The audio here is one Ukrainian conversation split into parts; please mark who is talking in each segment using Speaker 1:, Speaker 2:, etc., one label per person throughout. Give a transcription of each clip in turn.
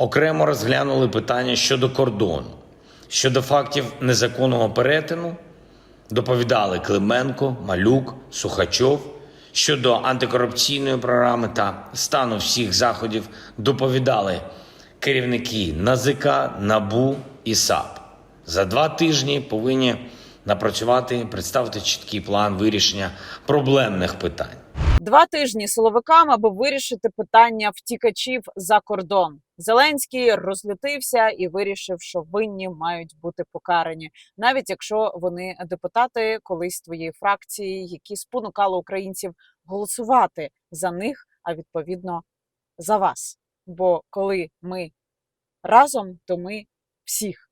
Speaker 1: окремо розглянули питання щодо кордону, щодо фактів незаконного перетину. Доповідали Клименко, Малюк, Сухачов. Щодо антикорупційної програми та стану всіх заходів доповідали керівники НАЗК, НАБУ і САП. За два тижні повинні напрацювати, представити чіткий план вирішення проблемних питань.
Speaker 2: Два тижні силовикам, аби вирішити питання втікачів за кордон. Зеленський розлютився і вирішив, що винні мають бути покарані, навіть якщо вони депутати колись твоєї фракції, які спонукали українців голосувати за них, а відповідно за вас. Бо коли ми разом, то ми всіх.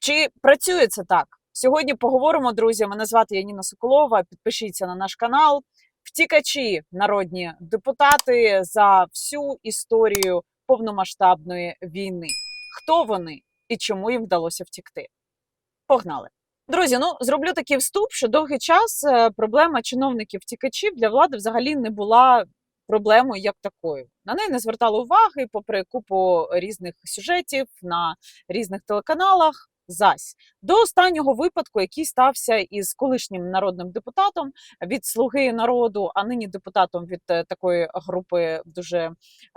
Speaker 2: Чи працює це так? Сьогодні поговоримо, друзі. Мене звати Яніна Соколова. Підпишіться на наш канал. Втікачі, народні депутати за всю історію повномасштабної війни. Хто вони і чому їм вдалося втікти? Погнали! Друзі, ну зроблю такий вступ, що довгий час е, проблема чиновників-втікачів для влади взагалі не була проблемою як такою. На неї не звертали уваги, попри купу різних сюжетів на різних телеканалах. Зась до останнього випадку, який стався із колишнім народним депутатом від слуги народу, а нині депутатом від е, такої групи дуже е,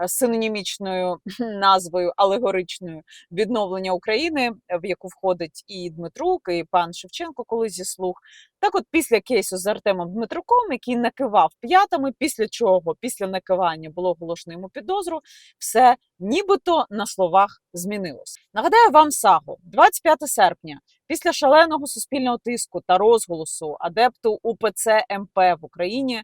Speaker 2: синонімічною назвою алегоричною відновлення України, в яку входить і Дмитрук, і пан Шевченко, колись зі слуг. Так, от після кейсу з Артемом Дмитруком, який накивав п'ятами, після чого після накивання було оголошено йому підозру, все нібито на словах змінилось. Нагадаю вам сагу 25 серпня. Після шаленого суспільного тиску та розголосу адепту УПЦ МП в Україні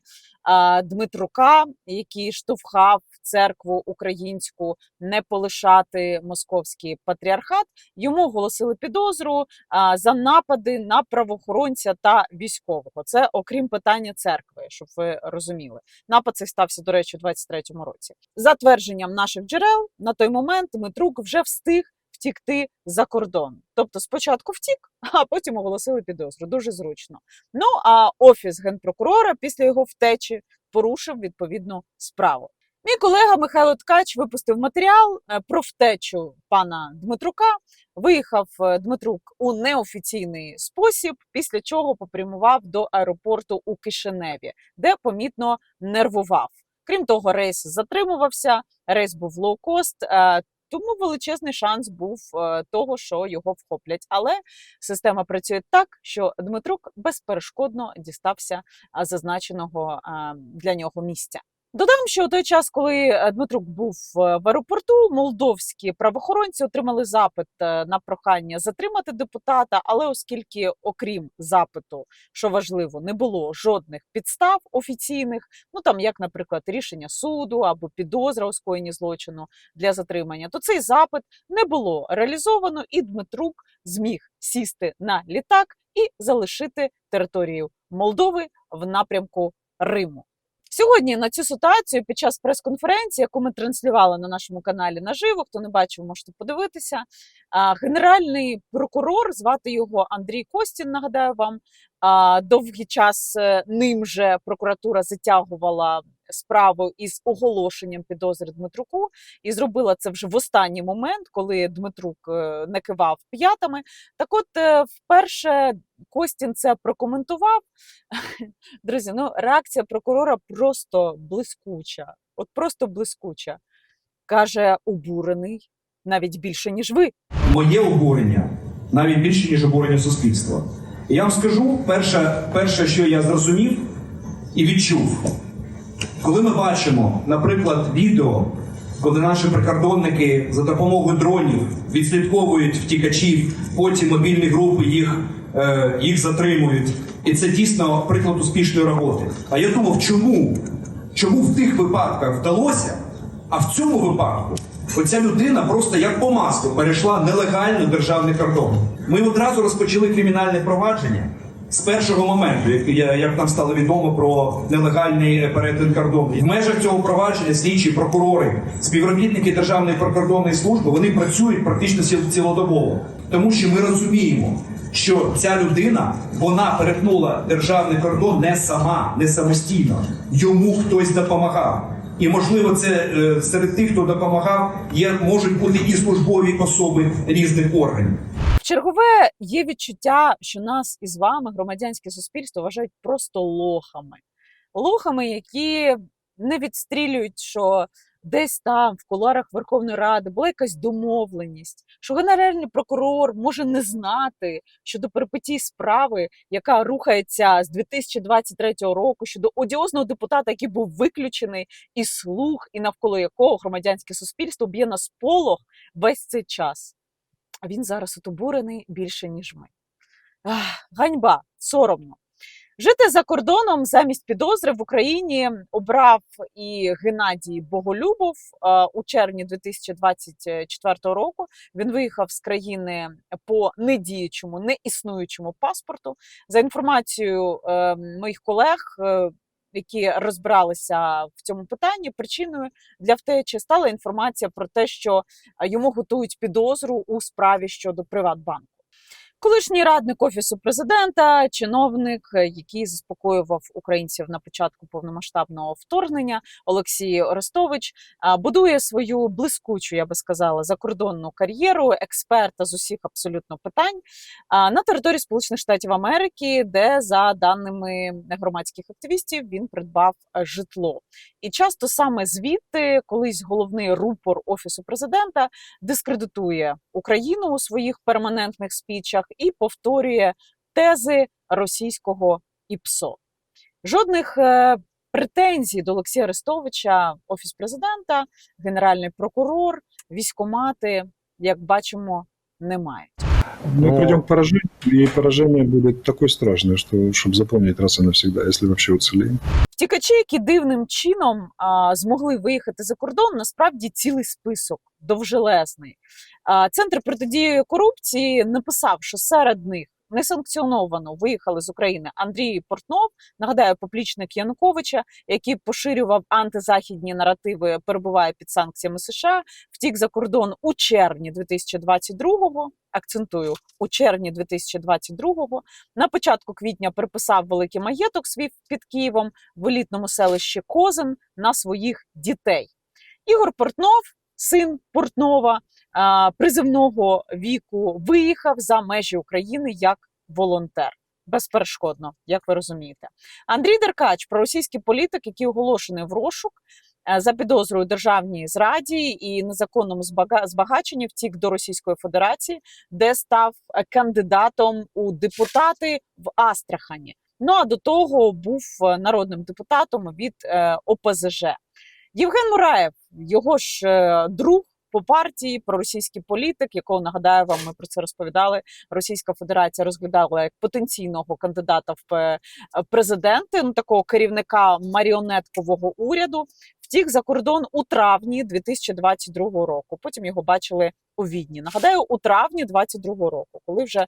Speaker 2: Дмитрука, який штовхав церкву українську не полишати московський патріархат, йому оголосили підозру за напади на правоохоронця та військового. Це окрім питання церкви, щоб ви розуміли. Напад цей стався, до речі, у 23-му році. За твердженням наших джерел, на той момент Дмитрук вже встиг втікти за кордон. Тобто спочатку втік, а потім оголосили підозру. Дуже зручно. Ну а офіс генпрокурора після його втечі порушив відповідну справу. Мій колега Михайло Ткач випустив матеріал е, про втечу пана Дмитрука. Виїхав е, Дмитрук у неофіційний спосіб, після чого попрямував до аеропорту у Кишиневі, де помітно нервував. Крім того, рейс затримувався, рейс був лоукост, е, тому величезний шанс був е, того, що його вхоплять. Але система працює так, що Дмитрук безперешкодно дістався зазначеного для нього місця. Додам, що у той час, коли е, Дмитрук був е, в аеропорту, молдовські правоохоронці отримали запит е, на прохання затримати депутата. Але оскільки, окрім запиту, що важливо, не було жодних підстав офіційних, ну там як, наприклад, рішення суду або підозра у скоєнні злочину для затримання, то цей запит не було реалізовано, і Дмитрук зміг сісти на літак і залишити територію Молдови в напрямку Риму. Сьогодні на цю ситуацію під час прес-конференції, яку ми транслювали на нашому каналі наживо, хто не бачив, можете подивитися. Генеральний прокурор, звати його Андрій Костін, нагадаю вам, довгий час е, ним же прокуратура затягувала справу із оголошенням підозри Дмитруку, і зробила це вже в останній момент, коли Дмитрук е, накивав п'ятами. Так, от е, вперше Костін це прокоментував. Друзі, ну реакція прокурора просто блискуча. От просто блискуча. Каже, обурений навіть більше, ніж ви.
Speaker 3: моє обурення навіть більше, ніж обурення суспільства. Я вам скажу, перше, перше, що я зрозумів і відчув, коли ми бачимо, наприклад, відео, коли наші прикордонники за допомогою дронів відслідковують втікачів, потім мобільні групи їх, е, їх затримують. І це дійсно приклад успішної роботи. А я думав, чому? Чому в тих випадках вдалося, а в цьому випадку оця людина просто як по маслу перейшла нелегально державний кордон. Ми одразу розпочали кримінальне провадження з першого моменту, як, як нам стало відомо про нелегальний перетин кордону. В межах цього провадження слідчі прокурори, співробітники Державної прикордонної служби вони працюють практично цілодобово, тому що ми розуміємо. Що ця людина вона перетнула державний кордон не сама, не самостійно. Йому хтось допомагав. І можливо, це е, серед тих, хто допомагав, є можуть бути і службові особи різних органів.
Speaker 2: Чергове є відчуття, що нас із вами, громадянське суспільство, вважають просто лохами. Лохами, які не відстрілюють, що десь там, в куларах Верховної Ради, була якась домовленість, що генеральний прокурор може не знати щодо перипетій справи, яка рухається з 2023 року щодо одіозного депутата, який був виключений із слуг, і навколо якого громадянське суспільство б'є на сполох весь цей час. А він зараз от обурений більше, ніж ми. Ах, ганьба, соромно. Жити за кордоном замість підозри в Україні обрав і Геннадій Боголюбов у червні 2024 року. Він виїхав з країни по недіючому, неіснуючому паспорту. За інформацією е, моїх колег, е, які розбиралися в цьому питанні, причиною для втечі стала інформація про те, що е, йому готують підозру у справі щодо Приватбанку. Колишній радник офісу президента, чиновник, який заспокоював українців на початку повномасштабного вторгнення, Олексій Орестович будує свою блискучу, я би сказала, закордонну кар'єру експерта з усіх абсолютно питань на території Сполучених Штатів Америки, де за даними громадських активістів він придбав житло. І часто саме звідти, колись головний рупор офісу президента, дискредитує Україну у своїх перманентних спічах і повторює тези російського ІПСО. Жодних е, претензій до Олексія Арестовича, офіс президента, генеральний прокурор, військомати, як бачимо, немає.
Speaker 4: Мы
Speaker 1: Но-
Speaker 4: пойдем к поражению, и поражение будет такое страшное, что чтобы запомнить раз и навсегда, если вообще уцелеем.
Speaker 2: Втікачі, які дивним чином а, змогли виїхати за кордон, насправді цілий список довжелезний. А, Центр протидії корупції написав, що серед них несанкціоновано виїхали з України Андрій Портнов, нагадаю, поплічник Януковича, який поширював антизахідні наративи, перебуває під санкціями США, втік за кордон у червні 2022-го, Акцентую у червні 2022-го. На початку квітня приписав великий маєток свій під Києвом в елітному селищі Козин на своїх дітей. Ігор Портнов, син Портнова, призивного віку, виїхав за межі України як волонтер. Безперешкодно, як ви розумієте. Андрій Деркач, проросійський політик, який оголошений в розшук е, за підозрою державній зраді і незаконному збага- збагаченні, втік до Російської Федерації, де став кандидатом у депутати в Астрахані. Ну а до того був народним депутатом від е, ОПЗЖ. Євген Мураєв, його ж е, друг по партії, проросійський політик, якого нагадаю вам, ми про це розповідали. Російська Федерація розглядала як потенційного кандидата в президенти, ну такого керівника маріонеткового уряду. Втік за кордон у травні 2022 року. Потім його бачили у Відні. Нагадаю, у травні 2022 року, коли вже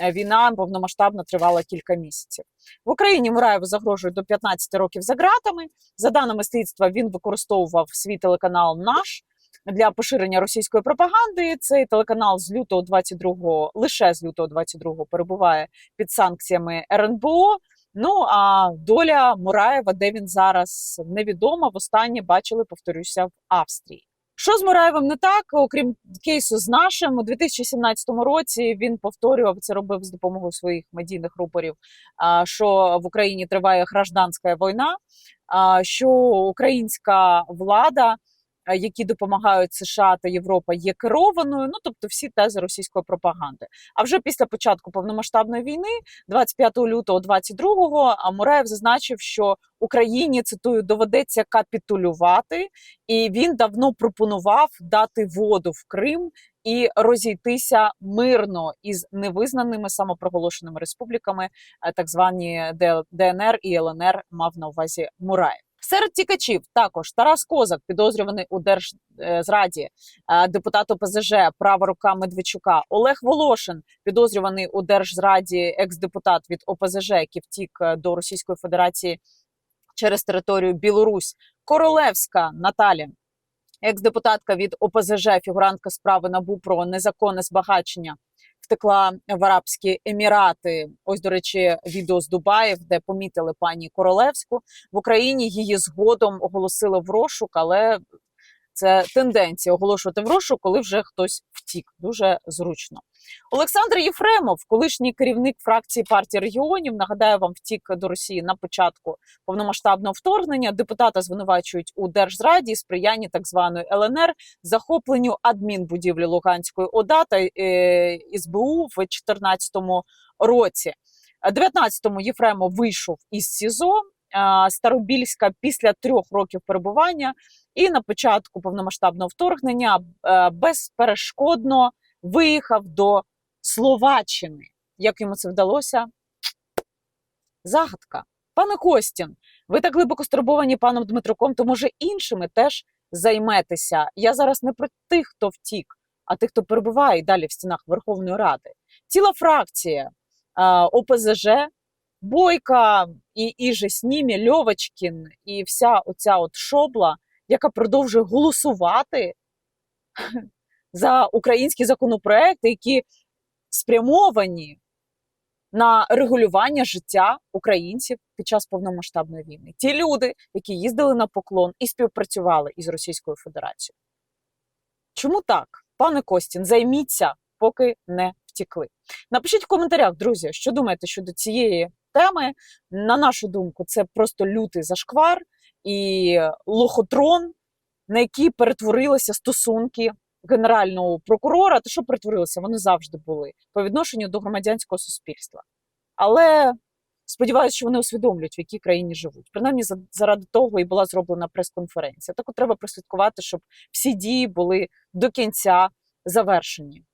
Speaker 2: е, війна повномасштабно тривала кілька місяців. В Україні Мураєву загрожують до 15 років за ґратами. За даними слідства, він використовував свій телеканал Наш для поширення російської пропаганди. Цей телеканал з лютого 22-го, лише з лютого 22-го перебуває під санкціями РНБО. Ну а доля Мураєва, де він зараз невідома. Востаннє бачили, повторюся, в Австрії. Що з Мураєвим не так, окрім кейсу з нашим у 2017 році він повторював це, робив з допомогою своїх медійних рупорів. Що в Україні триває гражданська війна, що українська влада, які допомагають США та Європа, є керованою. Ну тобто всі тези російської пропаганди. А вже після початку повномасштабної війни, 25 лютого 22-го, а Мураєв зазначив, що Україні цитую доведеться капітулювати, і він давно пропонував дати воду в Крим і розійтися мирно із невизнаними самопроголошеними республіками, е, так звані ДНР і ЛНР мав на увазі Мураєв. Серед тікачів також Тарас Козак, підозрюваний у держзраді, депутат ОПЗЖ, права рука Медведчука, Олег Волошин, підозрюваний у держзраді, екс-депутат від ОПЗЖ, який втік е, до Російської Федерації через територію Білорусь, Королевська Наталя, екс-депутатка від ОПЗЖ, фігурантка справи НАБУ про незаконне збагачення. Втекла в Арабські Емірати. Ось, до речі, відео з Дубаїв, де помітили пані Королевську в Україні. Її згодом оголосили в розшук, але це тенденція оголошувати в розшук, коли вже хтось втік. Дуже зручно. Олександр Єфремов, колишній керівник фракції партії регіонів, нагадаю вам, втік до Росії на початку повномасштабного вторгнення. Депутата звинувачують у держзраді, сприянні так званої ЛНР, захопленню адмінбудівлі Луганської ОДА та е, СБУ в 2014 році. 19-му Єфремов вийшов із СІЗО Старобільська після трьох років перебування, і на початку повномасштабного вторгнення е, безперешкодно виїхав до Словаччини. Як йому це вдалося? Загадка. Пане Костін, ви так глибоко стурбовані паном Дмитруком, то може іншими теж займетеся. Я зараз не про тих, хто втік, а тих, хто перебуває далі в стінах Верховної Ради. Ціла фракція а, ОПЗЖ, Бойка і, і же Снімі, Льовочкін, і вся оця от шобла, яка продовжує голосувати за українські законопроекти, які спрямовані на регулювання життя українців під час повномасштабної війни. Ті люди, які їздили на поклон і співпрацювали із Російською Федерацією. Чому так, пане Костін, займіться, поки не втікли. Напишіть в коментарях, друзі, що думаєте щодо цієї теми. На нашу думку, це просто лютий зашквар і лохотрон, на який перетворилися стосунки генерального прокурора. Та що перетворилися? Вони завжди були по відношенню до громадянського суспільства. Але сподіваюся, що вони усвідомлюють, в якій країні живуть. Принаймні, заради того і була зроблена прес-конференція. Так от треба прослідкувати, щоб всі дії були до кінця завершені.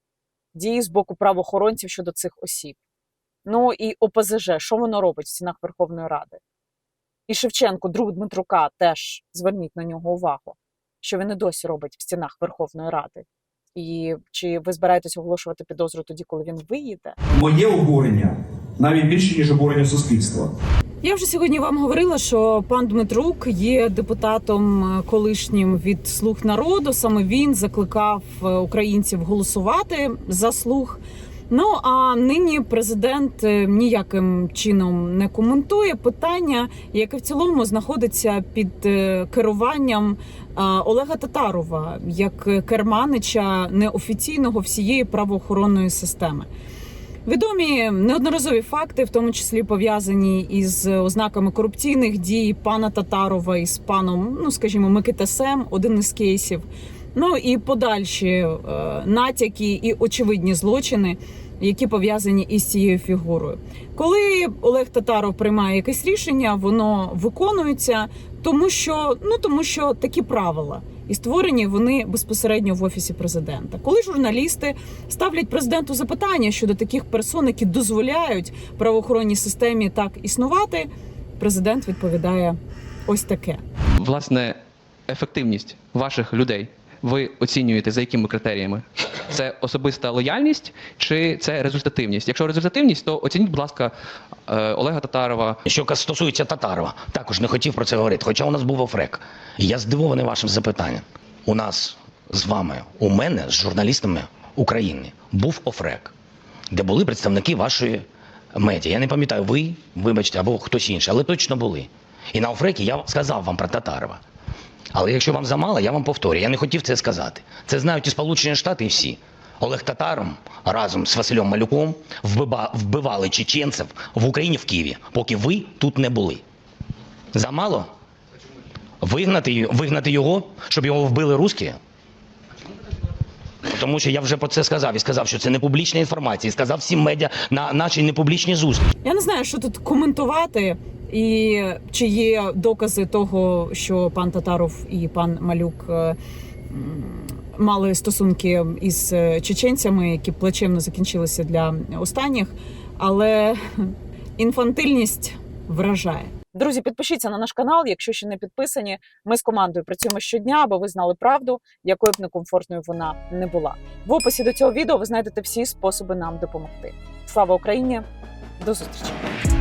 Speaker 2: Дії з боку правоохоронців щодо цих осіб. Ну і ОПЗЖ, що воно робить в стінах Верховної Ради? І Шевченко, друг Дмитрука, теж зверніть на нього увагу, що він і досі робить в стінах Верховної Ради. І чи ви збираєтесь оголошувати підозру тоді, коли він виїде?
Speaker 3: Моє обурення навіть більше, ніж обурення суспільства.
Speaker 2: Я вже сьогодні вам говорила, що пан Дмитрук є депутатом е, колишнім від слуг народу. Саме він закликав е, українців голосувати за слуг. Ну а нині президент е, ніяким чином не коментує питання, яке в цілому знаходиться під е, керуванням Олега Татарова як керманича неофіційного всієї правоохоронної системи. Відомі неодноразові факти, в тому числі пов'язані із ознаками корупційних дій пана Татарова із паном, ну скажімо, Микитасем, один із кейсів. Ну і подальші е, натяки і очевидні злочини, які пов'язані із цією фігурою. Коли Олег Татаров приймає якесь рішення, воно виконується, тому що ну тому що такі правила. І створені вони безпосередньо в офісі президента. Коли журналісти ставлять президенту запитання щодо таких персон, які дозволяють правоохоронній системі так існувати, президент відповідає ось таке.
Speaker 5: власне ефективність ваших людей ви оцінюєте за якими критеріями? Це особиста лояльність чи це результативність? Якщо результативність, то оцініть, будь ласка, е, Олега Татарова,
Speaker 1: Що стосується Татарова, також не хотів про це говорити, хоча у нас був офрек. Я здивований вашим запитанням. У нас з вами, у мене, з журналістами України, був офрек, де були представники вашої медіа. Я не пам'ятаю, ви, вибачте, або хтось інший, але точно були. І на офрекі я сказав вам про Татарова. Але якщо вам замало, я вам повторю. Я не хотів це сказати. Це знають і Сполучені Штати, і всі. Олег Татаром разом з Василем Малюком вбива- вбивали чеченців в Україні в Києві, поки ви тут не були. Замало? Вигнати, вигнати його, щоб його вбили русські? Тому що я вже про це сказав і сказав, що це не публічна інформація, і сказав всім медіа на нашій непублічній зустрічі.
Speaker 2: Я не знаю, що тут коментувати, і чи є докази того, що пан Татаров і пан Малюк е, мали стосунки із е, чеченцями, які плачевно закінчилися для останніх, але інфантильність вражає. Друзі, підпишіться на наш канал, якщо ще не підписані. Ми з командою працюємо щодня, аби ви знали правду, якою б некомфортною вона не була. В описі до цього відео ви знайдете всі способи нам допомогти. Слава Україні! До зустрічі!